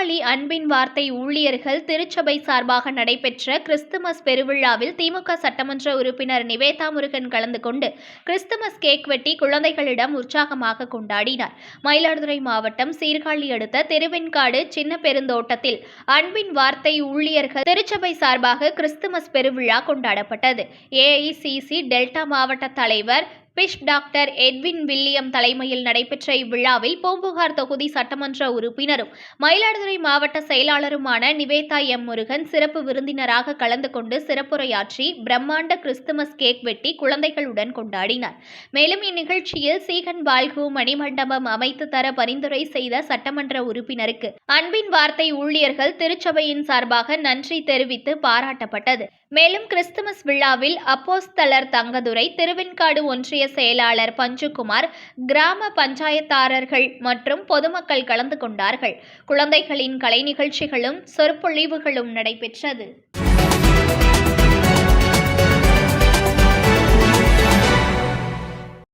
வார்த்தை ஊழியர்கள் திருச்சபை சார்பாக நடைபெற்ற கிறிஸ்துமஸ் பெருவிழாவில் திமுக சட்டமன்ற உறுப்பினர் நிவேதா முருகன் கலந்து கொண்டு கிறிஸ்துமஸ் கேக் வெட்டி குழந்தைகளிடம் உற்சாகமாக கொண்டாடினார். மயிலாடுதுறை மாவட்டம் சீர்காழி அடுத்த திருவெண்காடு சின்ன பெருந்தோட்டத்தில் அன்பின் வார்த்தை ஊழியர்கள் திருச்சபை சார்பாக கிறிஸ்துமஸ் பெருவிழா கொண்டாடப்பட்டது. ஏஐசிசி டெல்டா மாவட்ட தலைவர் பிஷ் டாக்டர் எட்வின் வில்லியம் தலைமையில் நடைபெற்ற இவ்விழாவில் பூம்புகார் தொகுதி சட்டமன்ற உறுப்பினரும் மயிலாடுதுறை மாவட்ட செயலாளருமான நிவேதா எம் முருகன் சிறப்பு விருந்தினராக கலந்து கொண்டு சிறப்புரையாற்றி பிரம்மாண்ட கிறிஸ்துமஸ் கேக் வெட்டி குழந்தைகளுடன் கொண்டாடினார். மேலும் இந்நிகழ்ச்சியில் சீகன் பால்கு மணிமண்டபம் அமைத்து தர பரிந்துரை செய்த சட்டமன்ற உறுப்பினருக்கு அன்பின் வார்த்தை ஊழியர்கள் திருச்சபையின் சார்பாக நன்றி தெரிவித்து பாராட்டப்பட்டது. மேலும் கிறிஸ்துமஸ் விழாவில் அப்போஸ்தலர் தங்கதுரை திருவெண்காடு ஒன்றிய செயலாளர் பஞ்சுகுமார் கிராம பஞ்சாயத்தாரர்கள் மற்றும் பொதுமக்கள் கலந்து கொண்டார்கள். குழந்தைகளின் கலை நிகழ்ச்சிகளும் சொற்பொழிவுகளும் நடைபெற்றது.